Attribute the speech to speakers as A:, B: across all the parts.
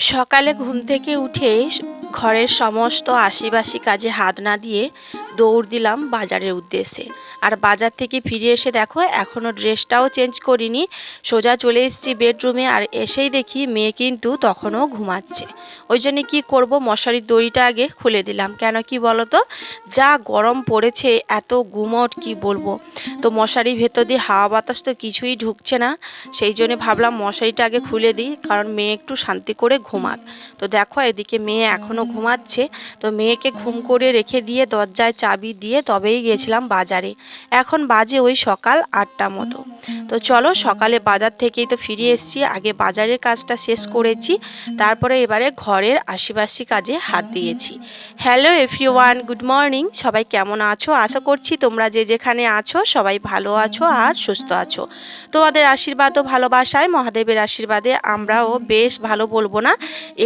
A: সকালে ঘুম থেকে উঠে ঘরের সমস্ত আশিবাসী কাজে হাত না দিয়ে দৌড় দিলাম বাজারের উদ্দেশ্যে। আর বাজার থেকে ফিরে এসে দেখো এখনও ড্রেসটাও চেঞ্জ করিনি। সোজা চলে এসেছি বেডরুমে আর এসেই দেখি মেয়ে কিন্তু তখনও ঘুমাচ্ছে। ওই জন্য কী করব, মশারির দড়িটা আগে খুলে দিলাম। কেন কি বলো তো যা গরম পড়েছে, এত গুমট কি বলব? তো মশারির ভেতর দিয়ে হাওয়া বাতাস তো কিছুই ঢুকছে না। সেই জন্য ভাবলাম মশারিটা আগে খুলে দিই, কারণ মেয়ে একটু শান্তি করে ঘুমাক। তো দেখো, এদিকে মেয়ে এখনও ঘুমাচ্ছে। তো মেয়েকে ঘুম করে রেখে দিয়ে দরজায় চাবি দিয়ে তবেই গেছিলাম বাজারে। এখন বাজে ওই সকাল আটটা মতো। তো চলো সকালে বাজার থেকেই তো ফিরে এসেছি, আগে বাজারের কাজটা শেষ করেছি, তারপরে এবারে ঘরের আশিপাশি কাজে হাত দিয়েছি। Hello everyone good morning সবাই কেমন আছো? আশা করছি তোমরা যে যেখানে আছো সবাই ভালো আছো আর সুস্থ আছো। তোমাদের আশীর্বাদ ও ভালোবাসায়, মহাদেবের আশীর্বাদে আমরাও বেশ ভালো বলব না,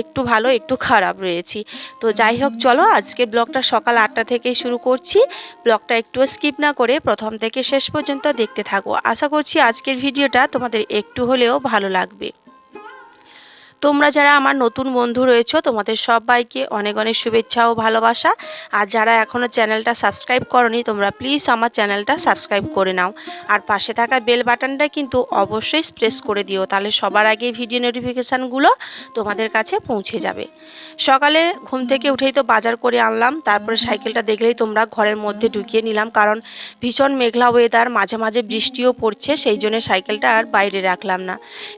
A: একটু ভালো, একটু খারাপ রয়েছি। তো যাই হোক, চলো আজকে ব্লগটা সকাল আটটা থেকেই শুরু করছি। ব্লগটা একটু স্কিপ না করে প্রথম থেকে শেষ পর্যন্ত দেখতে থাকো। আশা করছি আজকের ভিডিওটা তোমাদের একটু হলেও ভালো লাগবে। তোমরা যারা আমার নতুন বন্ধু রয়েছো, তোমাদের সবাইকে অনেক অনেক শুভেচ্ছা ও ভালোবাসা। আর যারা এখনও চ্যানেলটা সাবস্ক্রাইব করনি, তোমরা প্লিজ আমার চ্যানেলটা সাবস্ক্রাইব করে নাও। আর পাশে থাকা বেল বাটনটা কিন্তু অবশ্যই প্রেস করে দিও, তাহলে সবার আগে ভিডিও নোটিফিকেশানগুলো তোমাদের কাছে পৌঁছে যাবে। সকালে ঘুম থেকে উঠেই তো বাজার করে আনলাম, তারপরে সাইকেলটা দেখলেই তোমরা ঘরের মধ্যে ঢুকিয়ে নিলাম, কারণ ভীষণ মেঘলা ওয়েদার মাঝে মাঝে বৃষ্টিও পড়ছে, সেই জন্য সাইকেলটা আর বাইরে রাখলাম না।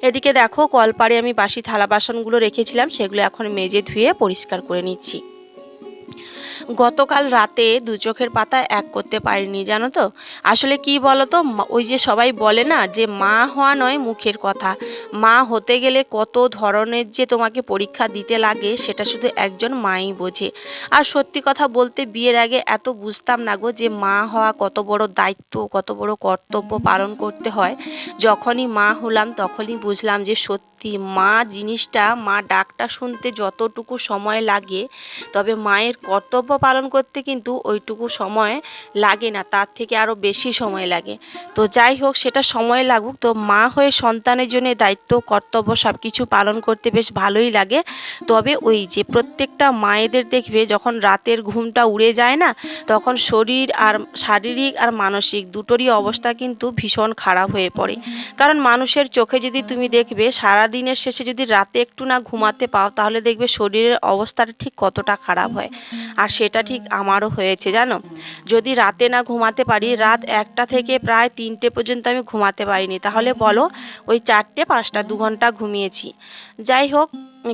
A: এদিকে দেখো, কলপাড়ে আমি বাসি থালা বাসনগুলো রেখেছিলাম, সেগুলো এখন মেজে ধুয়ে পরিষ্কার করে নিচ্ছি। গতকাল রাতে দু চোখের পাতা এক করতে পারিনি, জানো তো? আসলে কি বলো তো ওই যে সবাই বলে না যে মা হওয়া নয় মুখের কথা। মা হতে গেলে কত ধরনের যে তোমাকে পরীক্ষা দিতে লাগে, সেটা শুধু একজন মাই বোঝে। আর সত্যি কথা বলতে বিয়ের আগে এত বুঝতাম না গো যে মা হওয়া কত বড় দায়িত্ব, কত বড় কর্তব্য পালন করতে হয়। যখনই মা হলাম, তখনই বুঝলাম যে সত্যি মা জিনিসটা, মা ডাকটা শুনতে যতটুকু সময় লাগে, তবে মায়ের কর্তব্য পালন করতে কিন্তু ওইটুকু সময় লাগে না, তার থেকে আরও বেশি সময় লাগে। তো যাই হোক, সেটা সময় লাগুক। তো মা হয়ে সন্তানের জন্য দায়িত্ব, কর্তব্য সব কিছু পালন করতে বেশ ভালোই লাগে। তবে ওই যে প্রত্যেকটা মায়েদের দেখবে, যখন রাতের ঘুমটা উড়ে যায় না, তখন শরীর আর শারীরিক আর মানসিক দুটোরই অবস্থা কিন্তু ভীষণ খারাপ হয়ে পড়ে। কারণ মানুষের চোখে যদি তুমি দেখবে, সারা দিনের শেষে যদি রাতে একটু না ঘুমাতে পাও, তাহলে দেখবে শরীরের অবস্থাটা ঠিক কতটা খারাপ হয়। আর সেটা ঠিক আমারও হয়েছে, জানো? যদি রাতে না ঘুমাতে পারি, রাত একটা থেকে প্রায় তিনটে পর্যন্ত আমি ঘুমাতে পারিনি। তাহলে বলো, ওই চারটে, পাঁচটা, দু ঘণ্টা ঘুমিয়েছি। যাই হোক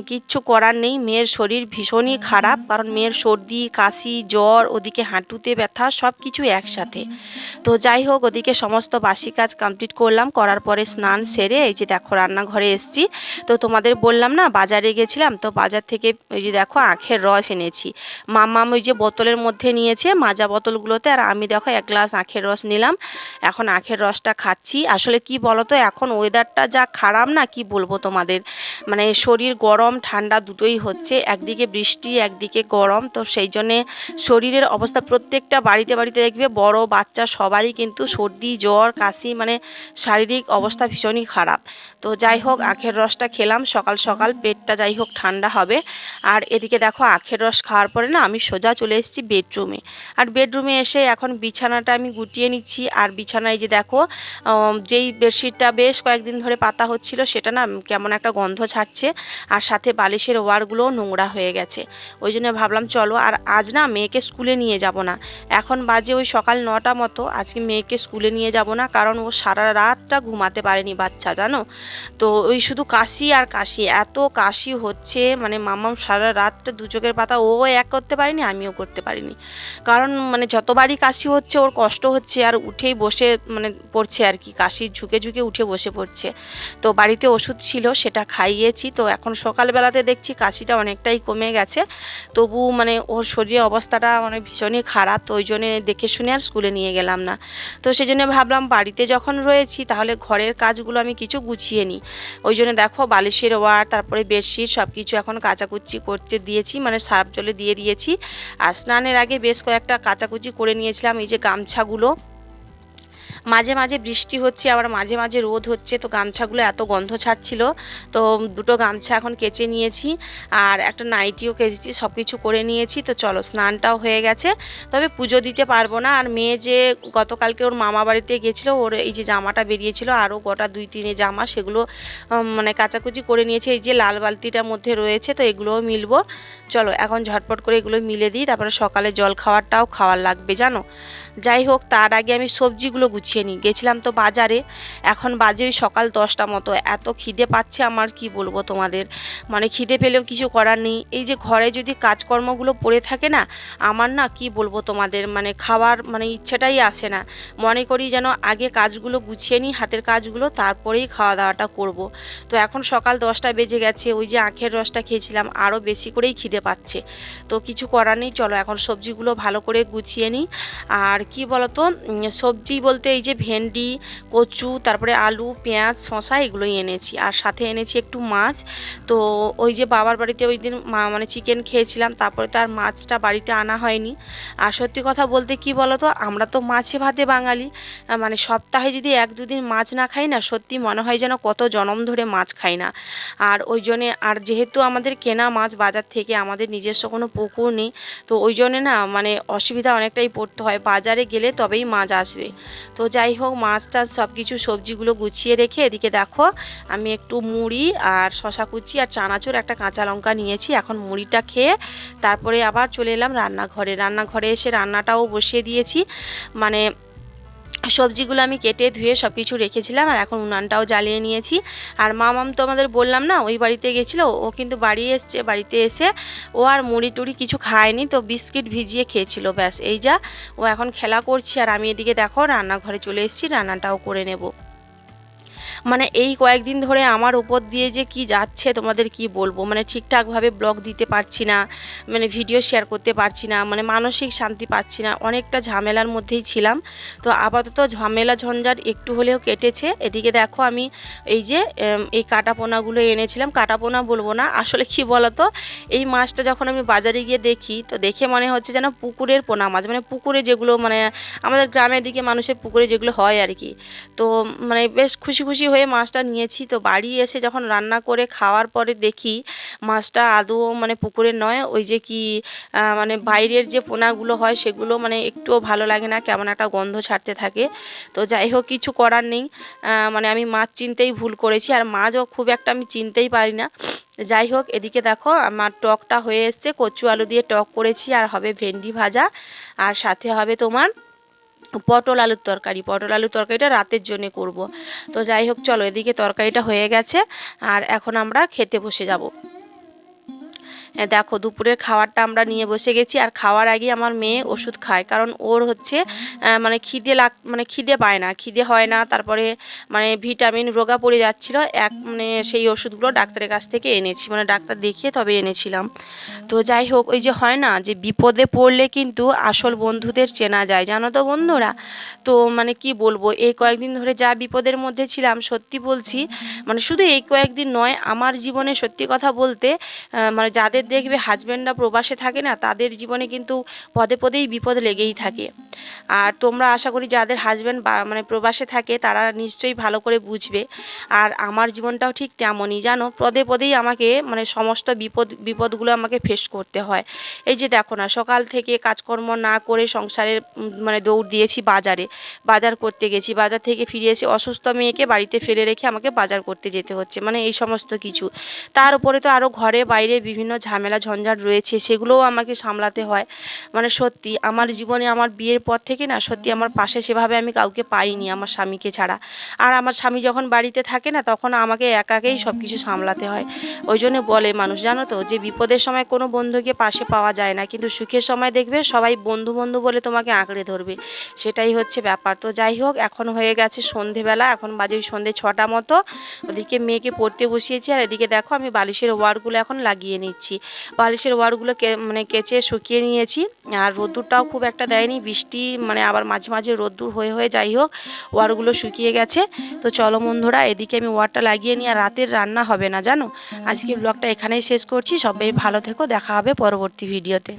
A: কিচ্ছু করার নেই। মেয়ের শরীর ভীষণই খারাপ, কারণ মেয়ের সর্দি, কাশি, জ্বর, ওদিকে হাঁটুতে ব্যথা সব কিছু একসাথে। তো যাই হোক, ওদিকে সমস্ত বাসি কাজ কমপ্লিট করলাম, করার পরে স্নান সেরে এই যে দেখো রান্নাঘরে এসেছি। তো তোমাদের বললাম না, বাজারে গেছিলাম, তো বাজার থেকে ওই যে দেখো আখের রস এনেছি। মাম্মাম ওই যে বোতলের মধ্যে নিয়েছে, মাজা বোতলগুলোতে, আর আমি দেখো এক গ্লাস আখের রস নিলাম। এখন আখের রসটা খাচ্ছি। আসলে কি বলো তো এখন ওয়েদারটা যা খারাপ না, কি বলব তোমাদের? মানে শরীর গরম ঠান্ডা দুটোই হচ্ছে। একদিকে বৃষ্টি, একদিকে গরম। তো সেই জন্যে শরীরের অবস্থা প্রত্যেকটা বাড়িতে বাড়িতে দেখবে বড় বাচ্চা সবারই কিন্তু সর্দি, জ্বর, কাশি মানে শারীরিক অবস্থা ভীষণই খারাপ। তো যাই হোক, আখের রসটা খেলাম। সকাল সকাল পেটটা যাই হোক ঠান্ডা হবে। আর এদিকে দেখো, আখের রস খাওয়ার পরে না আমি সোজা চলে এসেছি বেডরুমে। আর বেডরুমে এসে এখন বিছানাটা আমি গুটিয়ে নিচ্ছি। আর বিছানায় যে দেখো যেই বেডশিটটা বেশ কয়েকদিন ধরে পাতা হচ্ছিল, সেটা না কেমন একটা গন্ধ ছাড়ছে। আর সাথে বালিশের ওয়ারগুলোও নোংরা হয়ে গেছে। ওই জন্য ভাবলাম, চলো, আর আজ না মেয়েকে স্কুলে নিয়ে যাব না। এখন বাজে ওই সকাল নটা মতো, আজকে মেয়েকে স্কুলে নিয়ে যাব না, কারণ ও সারা রাতটা ঘুমাতে পারেনি বাচ্চা, জানো? তো ওই শুধু কাশি আর কাশি, এত কাশি হচ্ছে মানে মামাম সারা রাতটা দু চোখের পাতা ও এক করতে পারিনি, আমিও করতে পারিনি। কারণ মানে যতবারই কাশি হচ্ছে, ওর কষ্ট হচ্ছে, আর উঠেই বসে মানে পড়ছে আর কি, কাশি ঝুঁকে ঝুঁকে উঠে বসে পড়ছে। তো বাড়িতে ওষুধ ছিল, সেটা খাইয়েছি, তো এখন সকালবেলাতে দেখছি কাশিটা অনেকটাই কমে গেছে। তবু মানে ওর শরীরের অবস্থাটা মানে ভীষণই খারাপ, তো ওই জন্যে দেখে শুনে আর স্কুলে নিয়ে গেলাম না। তো সেই জন্য ভাবলাম বাড়িতে যখন রয়েছি তাহলে ঘরের কাজগুলো আমি কিছু গুছিয়ে নিই। ওই জন্য দেখো বালিশের ওয়ার, তারপরে বেডশিট সব কিছু এখন কাচাকুচি করতে দিয়েছি মানে সার্ফ জলে দিয়ে দিয়েছি। আর স্নানের আগে বেশ কয়েকটা কাচাকুচি করে নিয়েছিলাম, এই যে গামছাগুলো। মাঝে মাঝে বৃষ্টি হচ্ছে, আবার মাঝে মাঝে রোদ হচ্ছে, তো গামছাগুলো এত গন্ধ ছাড়ছিল। তো দুটো গামছা এখন কেচে নিয়েছি, আর একটা নাইটিও কেচেছি সব কিছু করে নিয়েছি। তো চলো, স্নানটাও হয়ে গেছে। তবে পুজো দিতে পারব না, আর মেয়ে যে গতকালকে ওর মামা বাড়িতে গেছিল, ওর এই যে জামাটা বেরিয়েছিল, আরও গোটা দুই তিনে জামা, সেগুলো মানে কাচাকুচি করে নিয়েছে। এই যে লাল বালতিটার মধ্যে রয়েছে, তো এগুলোও মিলবো। চলো, এখন ঝটপট করে এগুলো মিলে দিই, তারপরে সকালে জল খাওয়ারটাও খাওয়ার লাগবে, জানো? যাই হোক, তার আগে আমি সবজিগুলো গুছিয়ে নিই। গেছিলাম তো বাজারে। এখন বাজে ওই সকাল দশটা মতো। এত খিদে পাচ্ছে আমার, কি বলব তোমাদের? মানে খিদে পেলেও কিছু করার নেই। এই যে ঘরে যদি কাজকর্মগুলো পড়ে থাকে না, আমার না কি বলব তোমাদের? মানে খাওয়ার মানে ইচ্ছেটাই আসে না। মনে করি যেন আগে কাজগুলো গুছিয়ে নিই, হাতের কাজগুলো, তারপরেই খাওয়া দাওয়াটা করব। তো এখন সকাল দশটা বেজে গেছে, ওই যে আখের রসটা খেয়েছিলাম আরও বেশি করেই খিদে পাচ্ছে। তো কিছু করার নেই, চলো এখন সবজিগুলো ভালো করে গুছিয়ে নিই। আর কি বলতো? সবজি বলতে এই যে ভেন্ডি, কচু, তারপরে আলু, পেঁয়াজ শশা এগুলোই এনেছি। আর সাথে এনেছি একটু মাছ। তো ওই যে বাবার বাড়িতে ওই দিন মানে চিকেন খেয়েছিলাম, তারপরে তো আর মাছটা বাড়িতে আনা হয়নি। আর সত্যি কথা বলতে কি বলতো, আমরা তো মাছে ভাতে বাঙালি। মানে সপ্তাহে যদি এক দুদিন মাছ না খাই না, সত্যি মনে হয় যেন কত জনম ধরে মাছ খাই না। আর ওই জন্যে, আর যেহেতু আমাদের কেনা মাছ বাজার থেকে আমাদের নিজস্ব কোনো পুকুর নেই, তো ওই জন্যে না মানে অসুবিধা অনেকটাই পড়তে হয়। বাজারে গেলে তবেই মাছ আসবে। তো যাই হোক, মাছ টাছ সব কিছু সবজিগুলো গুছিয়ে রেখে এদিকে দেখো, আমি একটু মুড়ি আর শশা কুচি আর চানাচুর, একটা কাঁচা লঙ্কা নিয়েছি, এখন মুড়িটা খেয়ে তারপরে আবার চলে এলাম রান্নাঘরে। রান্নাঘরে এসে রান্নাটাও বসিয়ে দিয়েছি। মানে সবজিগুলো আমি কেটে ধুয়ে সব কিছু রেখেছিলাম আর এখন উনানটাও জ্বালিয়ে নিয়েছি। আর মামাম তো আমাদের বললাম না, ওই বাড়িতে গেছিল, ও কিন্তু বাড়ি এসছে, বাড়িতে এসে ও আর মুড়ি টুড়ি কিছু খায়নি, তো বিস্কিট ভিজিয়ে খেয়েছিল, ব্যাস, এই যা, ও এখন খেলা করছি। আর আমি এদিকে দেখো, রান্নাঘরে চলে এসেছি, রান্নাটাও করে নেব। মানে এই কয়েকদিন ধরে আমার উপর দিয়ে যে কি যাচ্ছে তোমাদের কি বলব? মানে ঠিকঠাকভাবে ব্লগ দিতে পারছি না মানে ভিডিও শেয়ার করতে পারছি না মানে মানসিক শান্তি পাচ্ছি না, অনেকটা ঝামেলার মধ্যেই ছিলাম। তো আপাতত ঝামেলা ঝঞ্ঝাট একটু হলেও কেটেছে। এদিকে দেখো আমি এই যে এই কাটাপোনাগুলো এনেছিলাম। কাটাপোনা বলব না, আসলে কি বলতো? এই মাছটা যখন আমি বাজারে গিয়ে দেখি, তো দেখে মনে হচ্ছে যেন পুকুরের পোনা মাছ। মানে পুকুরে যেগুলো মানে আমাদের গ্রামের দিকে মানুষের পুকুরে যেগুলো হয় আর কি। তো মানে বেশ খুশি খুশি হয়ে মাছটা নিয়েছি। তো বাড়ি এসে যখন রান্না করে খাওয়ার পরে দেখি মাছটা আদৌ মানে পুকুরের নয়, ওই যে কি মানে বাইরের যে পোনাগুলো হয় সেগুলো মানে একটুও ভালো লাগে না, কেমন একটা গন্ধ ছাড়তে থাকে। তো যাই হোক, কিছু করার নেই। মানে আমি মাছ চিনতেই ভুল করেছি, আর মাছও খুব একটা আমি চিনতেই পারি না। যাই হোক, এদিকে দেখো, আমার টকটা হয়ে এসছে, কচু আলু দিয়ে টক করেছি, আর হবে ভেন্ডি ভাজা, আর সাথে হবে তোমার পটল আলুর তরকারি, পটল আলুর তরকারিটা রাতের জন্য করব। তো যাই হোক, চলো এদিকে তরকারিটা হয়ে গেছে, আর এখন আমরা খেতে বসে যাব। দেখো, দুপুরের খাবারটা আমরা নিয়ে বসে গেছি আর খাওয়ার আগে আমার মেয়ে ওষুধ খায়। কারণ ওর হচ্ছে মানে খিদে লাগ মানে খিদে পায় না, খিদে হয় না, তারপরে মানে ভিটামিন রোগা পড়ে যাচ্ছিল। এক মানে সেই ওষুধগুলো ডাক্তারের কাছ থেকে এনেছি মানে ডাক্তার দেখিয়ে তবে এনেছিলাম। তো যাই হোক, ওই যে হয় না, যে বিপদে পড়লে কিন্তু আসল বন্ধুদের চেনা যায়, জানো তো বন্ধুরা? তো মানে কি বলব, এই কয়েকদিন ধরে যা বিপদের মধ্যে ছিলাম, সত্যি বলছি মানে শুধু এই কয়েকদিন নয়, আমার জীবনে সত্যি কথা বলতে মানে যাদের দেখবে হাজব্যান্ডরা প্রবাসে থাকে না তাদের জীবনে কিন্তু পদে পদেই বিপদ লেগেই থাকে। আর তোমরা আশা করি যাদের হাজব্যান্ড মানে প্রবাসে থাকে, তারা নিশ্চয়ই ভালো করে বুঝবে। আর আমার জীবনটাও ঠিক তেমনই, জানো? পদে পদেই আমাকে মানে সমস্ত বিপদ, বিপদগুলো আমাকে ফেস করতে হয়। এই যে দেখো না, সকাল থেকে কাজকর্ম না করে সংসারের মানে দৌড় দিয়েছি বাজারে। বাজার করতে গেছি, বাজার থেকে ফিরে এসে অসুস্থ মেয়েকে বাড়িতে ফেলে রেখে আমাকে বাজার করতে যেতে হচ্ছে মানে এই সমস্ত কিছু। তার উপরে তো আরও ঘরে বাইরে বিভিন্ন ঝামেলা ঝঞ্ঝাট রয়েছে, সেগুলোও আমাকে সামলাতে হয়। মানে সত্যি, আমার জীবনে আমার বিয়ের পর থেকে না সত্যি আমার পাশে সেভাবে আমি কাউকে পাইনি, আমার স্বামীকে ছাড়া। আর আমার স্বামী যখন বাড়িতে থাকে না তখন আমাকে একাকেই সব কিছু সামলাতে হয়। ওই জন্য বলে মানুষ, জানো তো, যে বিপদের সময় কোনো বন্ধুকে পাশে পাওয়া যায় না। কিন্তু সুখের সময় দেখবে সবাই বন্ধু বন্ধু বলে তোমাকে আঁকড়ে ধরবে। সেটাই হচ্ছে ব্যাপার। তো যাই হোক, এখন হয়ে গেছে সন্ধেবেলা। এখন বাজে ওই সন্ধে ছটা মতো। ওদিকে মেয়েকে পড়তে বসিয়েছি। আর এদিকে দেখো আমি বালিশের ওয়ারগুলো এখন লাগিয়ে নিচ্ছি। বালিশের ওয়ারগুলো মানে কেচে শুকিয়ে নিয়েছি। আর রোদ্দুরটাও খুব একটা দেয়নি। বৃষ্টি মানে আবার মাঝে মাঝে রোদ্দুর হয়ে হয়ে যাই হোক, ওয়ারগুলো শুকিয়ে গেছে। তো চলো বন্ধুরা, এদিকে আমি ওয়ারটা লাগিয়ে নিয়ে রাতের রান্না হবে না, জানো? আজকে ব্লগটা এখানেই শেষ করছি। সবাই ভালো থেকো, দেখা হবে পরবর্তী ভিডিওতে।